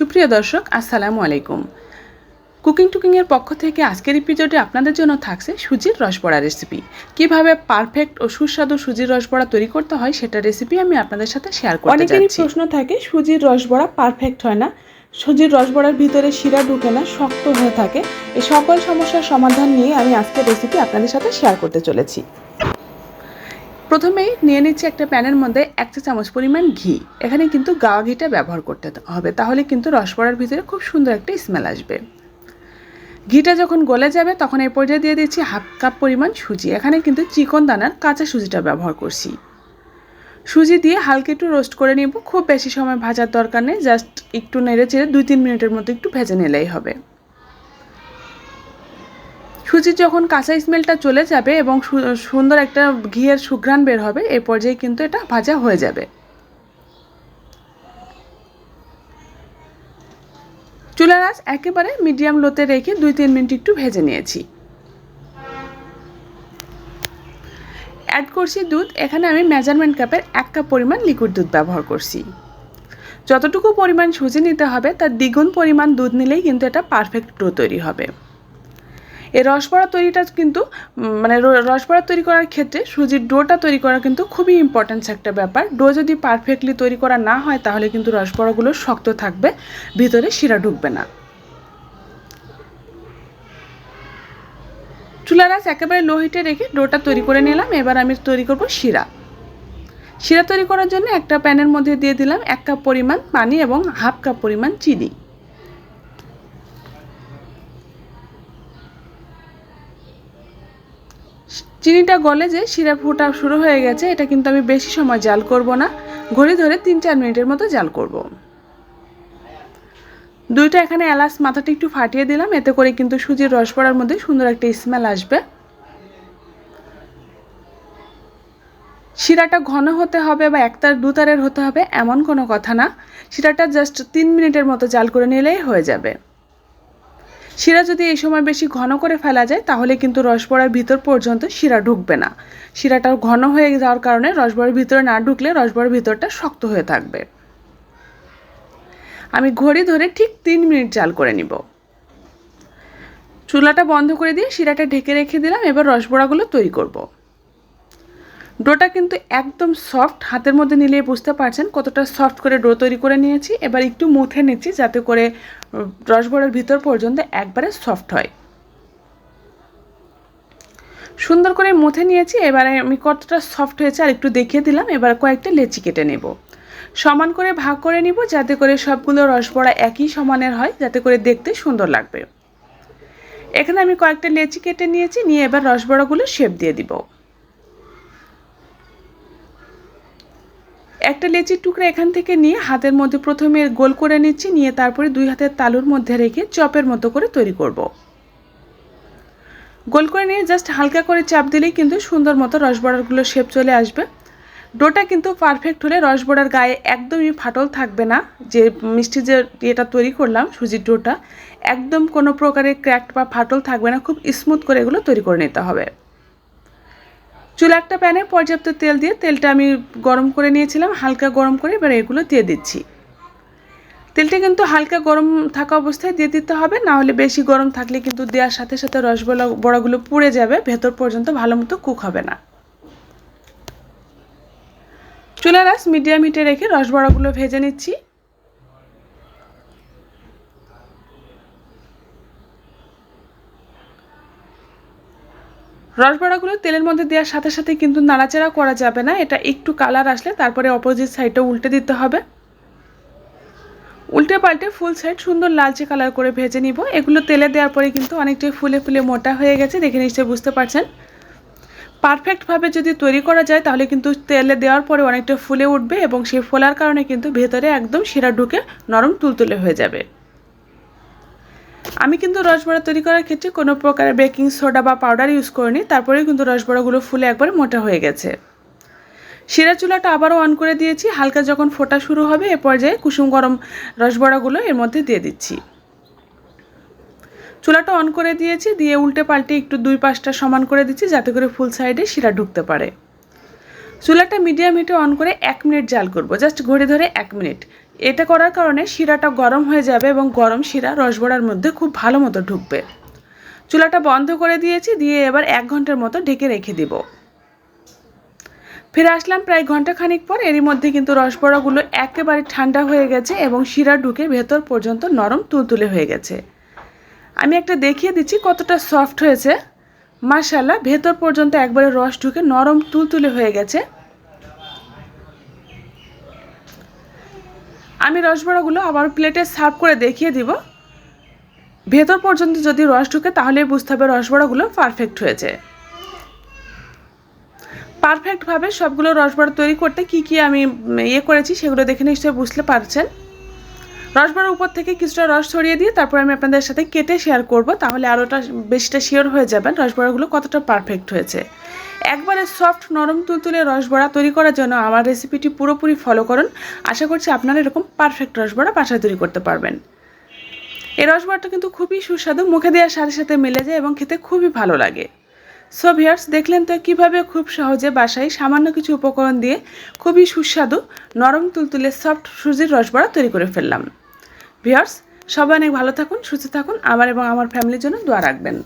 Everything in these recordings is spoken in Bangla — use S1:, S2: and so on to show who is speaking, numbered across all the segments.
S1: সুপ্রিয় দর্শক আসসালামু আলাইকুম। কুকিং টুকিংয়ের পক্ষ থেকে আজকের এপিসোডে আপনাদের জন্য থাকছে সুজির রসবড়া রেসিপি কীভাবে পারফেক্ট ও সুস্বাদু সুজির রসবড়া তৈরি করতে হয় সেটা রেসিপি আমি আপনাদের সাথে শেয়ার করতে
S2: অনেকেরই প্রশ্ন থাকে সুজির রসবড়া পারফেক্ট হয় না? সুজির রসবড়ার ভিতরে শিরা ঢুকে না শক্ত হয়ে থাকে। এই সকল সমস্যার সমাধান নিয়ে আমি আজকের রেসিপি আপনাদের সাথে শেয়ার করতে চলেছি।
S1: প্রথমেই নিয়ে নিচ্ছি একটা প্যানের মধ্যে এক চা চামচ পরিমাণ ঘি। এখানে কিন্তু গাওয়া ঘিটা ব্যবহার করতে হবে। তাহলে কিন্তু রসবড়ার ভিতরে খুব সুন্দর একটা স্মেল আসবে। ঘিটা যখন গলে যাবে, তখন এই পর্যায়ে দিয়ে দিচ্ছি হাফ কাপ পরিমাণ সুজি। এখানে কিন্তু চিকন দানার কাঁচা সুজিটা ব্যবহার করছি। সুজি দিয়ে হালকা একটু রোস্ট করে নিব। খুব বেশি সময় ভাজার দরকার নেই। জাস্ট একটু নেড়ে চেড়ে দুই তিন মিনিটের মতো একটু ভেজে নিলেই হবে। সুজির যখন কাঁচা স্মেলটা চলে যাবে এবং সুন্দর একটা ঘিয়ের সুঘ্রাণ বের হবে এই পর্যায়ে কিন্তু এটা ভাজা হয়ে যাবে। চুলার আঁচ একেবারে মিডিয়াম লোতে রেখে দুই তিন মিনিট একটু ভেজে নিয়েছি। অ্যাড করছি দুধ। এখানে আমি মেজারমেন্ট কাপের এক কাপ পরিমাণ লিকুইড দুধ ব্যবহার করছি। যতটুকু পরিমাণ সুজি নিতে হবে, তার দ্বিগুণ পরিমাণ দুধ নিলেই কিন্তু এটা পারফেক্ট ডো তৈরি হবে। এই রসবড়া তৈরিটা কিন্তু মানে রসবড়া তৈরি করার ক্ষেত্রে সুজির ডোটা তৈরি করা কিন্তু খুবই ইম্পর্ট্যান্ট একটা ব্যাপার। ডো যদি পারফেক্টলি তৈরি করা না হয়, তাহলে কিন্তু রসবড়াগুলো শক্ত থাকবে, ভিতরে শিরা ঢুকবে না। চুলা আঁচ একেবারে লো হিটে রেখে ডোটা তৈরি করে নিলাম। এবার আমি তৈরি করব শিরা। শিরা তৈরি করার জন্য একটা প্যানের মধ্যে দিয়ে দিলাম এক কাপ পরিমাণ পানি এবং হাফ কাপ পরিমাণ চিনি। চিনিটা গলে যে শিরা ফোটা শুরু হয়ে গেছে, এটা কিন্তু আমি বেশি সময় জাল করব না। ঘড়ি ধরে তিন চার মিনিটের মতো জাল করব। দুইটা এখানে এলাচ মাথাটা একটু ফাটিয়ে দিলাম, এতে করে কিন্তু সুজির রস পড়ার মধ্যে সুন্দর একটা স্মেল আসবে। শিরাটা ঘন হতে হবে বা একতার দুতারের হতে হবে, এমন কোনো কথা না। শিরাটা জাস্ট তিন মিনিটের মতো জাল করে নিলেই হয়ে যাবে। শিরা যদি এই সময় বেশি ঘন করে ফেলা যায়, তাহলে কিন্তু রসবড়ার ভিতর পর্যন্ত শিরা ঢুকবে না। শিরাটা ঘন হয়ে যাওয়ার কারণে রসবড়ার ভিতরে না ঢুকলে রসবড়ার ভিতরটা শক্ত হয়ে থাকবে। আমি ঘড়ি ধরে ঠিক তিন মিনিট জাল করে নিব। চুলাটা বন্ধ করে দিয়ে শিরাটা ঢেকে রেখে দিলাম, এবার রসবড়াগুলো তৈরি করব। ডোটা কিন্তু একদম সফট হাতের মধ্যে নিলে বুঝতে পারছেন কতটা সফট করে ডো তৈরি করে নিয়েছি। এবার একটু মুথে নিচ্ছি যাতে করে রসবড়ার ভিতর পর্যন্ত একবারে সফট হয়। সুন্দর করে মুথে নিয়েছি, এবারে আমি কতটা সফট হয়েছে আর একটু দেখিয়ে দিলাম। এবার কয়েকটা লেচি কেটে নেব। সমান করে ভাগ করে নিব যাতে করে সবগুলো রসবড়া একই সমানের হয়, যাতে করে দেখতে সুন্দর লাগবে। এখানে আমি কয়েকটা লেচি কেটে নিয়েছি, নিয়ে এবার রসবড়াগুলো শেপ দিয়ে দিব। একটা লেচির টুকরা এখান থেকে নিয়ে হাতের মধ্যে প্রথমে গোল করে নিচ্ছি, নিয়ে তারপরে দুই হাতের তালুর মধ্যে রেখে চপের মতো করে তৈরি করব। গোল করে নিয়ে জাস্ট হালকা করে চাপ দিলেই কিন্তু সুন্দর মতো রসবড়াগুলো শেপ চলে আসবে। ডোটা কিন্তু পারফেক্ট হলে রসবড়ার গায়ে একদমই ফাটল থাকবে না। যে মিষ্টি যে এটা তৈরি করলাম, সুজির ডোটা, একদম কোনো প্রকারের ক্র্যাক বা ফাটল থাকবে না। খুব স্মুথ করে এগুলো তৈরি করে নিতে হবে। চুলা একটা প্যানে পর্যাপ্ত তেল দিয়ে তেলটা আমি গরম করে নিয়েছিলাম, হালকা গরম করে এবার এগুলো দিয়ে দিচ্ছি। তেলটা কিন্তু হালকা গরম থাকা অবস্থায় দিয়ে দিতে হবে, না হলে বেশি গরম থাকলে কিন্তু দেওয়ার সাথে সাথে রসগোল্লা বড়াগুলো পুড়ে যাবে, ভেতর পর্যন্ত ভালো মতো কুক হবে না। চুলার আঁচ মিডিয়াম হিটে রেখে রসবড়াগুলো ভেজে নিচ্ছি। রসবড়াগুলো তেলের মধ্যে দেওয়ার সাথে সাথে কিন্তু নাড়াচাড়া করা যাবে না। এটা একটু কালার আসলে তারপরে অপোজিট সাইডটা উল্টে দিতে হবে। উল্টে পাল্টে ফুল সাইড সুন্দর লালচে কালার করে ভেজে নিব। এগুলো তেলে দেওয়ার পরে কিন্তু অনেকটাই ফুলে ফুলে মোটা হয়ে গেছে। দেখে নিশ্চয়ই বুঝতে পারছেন। পারফেক্টভাবে যদি তৈরি করা যায়, তাহলে কিন্তু তেলে দেওয়ার পরে অনেকটা ফুলে উঠবে এবং সেই ফোলার কারণে কিন্তু ভেতরে একদম শিরা ঢুকে নরম তুলতুলে হয়ে যাবে। আমি কিন্তু রসবড়া তৈরি করার ক্ষেত্রে কোনো প্রকারের বেকিং সোডা বা পাউডার ইউজ করিনি, তারপরেও কিন্তু রসবড়াগুলো ফুলে একবার মোটা হয়ে গেছে। শিরা চুলাটা আবারও অন করে দিয়েছি, হালকা যখন ফোটা শুরু হবে এ পর্যায়ে কুসুম গরম রসবড়াগুলো এর মধ্যে দিয়ে দিচ্ছি। চুলাটা অন করে দিয়েছি, দিয়ে উল্টে পাল্টে একটু দুই পাশটা সমান করে দিচ্ছি, যাতে করে ফুল সাইডে শিরা ঢুকতে পারে। চুলাটা মিডিয়াম হিটে অন করে এক মিনিট জাল করব জাস্ট ঘড়ি ধরে এক মিনিট এটা করার কারণে শিরাটা গরম হয়ে যাবে এবং গরম শিরা রসবড়ার মধ্যে খুব ভালো মতো ঢুকবে। চুলাটা বন্ধ করে দিয়েছি, দিয়ে এবার এক ঘণ্টার মতো ঢেকে রেখে দিব। ফিরে আসলাম প্রায় ঘণ্টা খানিক পর, এরই মধ্যে কিন্তু রসবড়াগুলো একেবারে ঠান্ডা হয়ে গেছে এবং শিরা ঢুকে ভেতর পর্যন্ত নরম তুলতুলে হয়ে গেছে। আমি একটা দেখিয়ে দিচ্ছি কতটা সফট হয়েছে। মাশাল্লাহ ভেতর পর্যন্ত একবারে রস ঢুকে নরম তুলতুলে হয়ে গেছে। আমি রসবড়াগুলো আমার প্লেটে সার্ভ করে দেখিয়ে দিব। ভেতর পর্যন্ত যদি রস ঢুকে তাহলে বুঝতে হবে রসবড়াগুলো পারফেক্ট হয়েছে। পারফেক্টভাবে সবগুলো রসবড়া তৈরি করতে কি কি আমি ইয়ে করেছি, সেগুলো দেখে নিশ্চয়ই বুঝতে পারছেন। রসবড়ার উপর থেকে কিছুটা রস ছড়িয়ে দিয়ে তারপর আমি আপনাদের সাথে কেটে শেয়ার করব, তাহলে আরোটা বেশিটা শিওর হয়ে যাবেন রসবড়াগুলো কতটা পারফেক্ট হয়েছে। একবারে সফট নরম তুলতুলে রসবড়া তৈরি করার জন্য আমার রেসিপিটি পুরোপুরি ফলো করুন। আশা করছি আপনারা এরকম পারফেক্ট রসবড়া বাসায় তৈরি করতে পারবেন। এই রসবড়াটা কিন্তু খুবই সুস্বাদু, মুখে দেওয়ার সাথে সাথে মিলে যায় এবং খেতে খুবই ভালো লাগে। সো ভিয়ার্স দেখলেন তো কীভাবে খুব সহজে বাসায় সামান্য কিছু উপকরণ দিয়ে খুবই সুস্বাদু, নরম তুলতুলে সফট সুজির রসবড়া তৈরি করে ফেললাম। ভিয়ার্স সবাই অনেক ভালো থাকুন, সুস্থ থাকুন। আমার এবং আমার ফ্যামিলির জন্য দোয়া রাখবেন।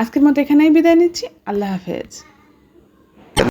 S1: আজকের মতো এখানেই বিদায় নিচ্ছি। আল্লাহ হাফেজ।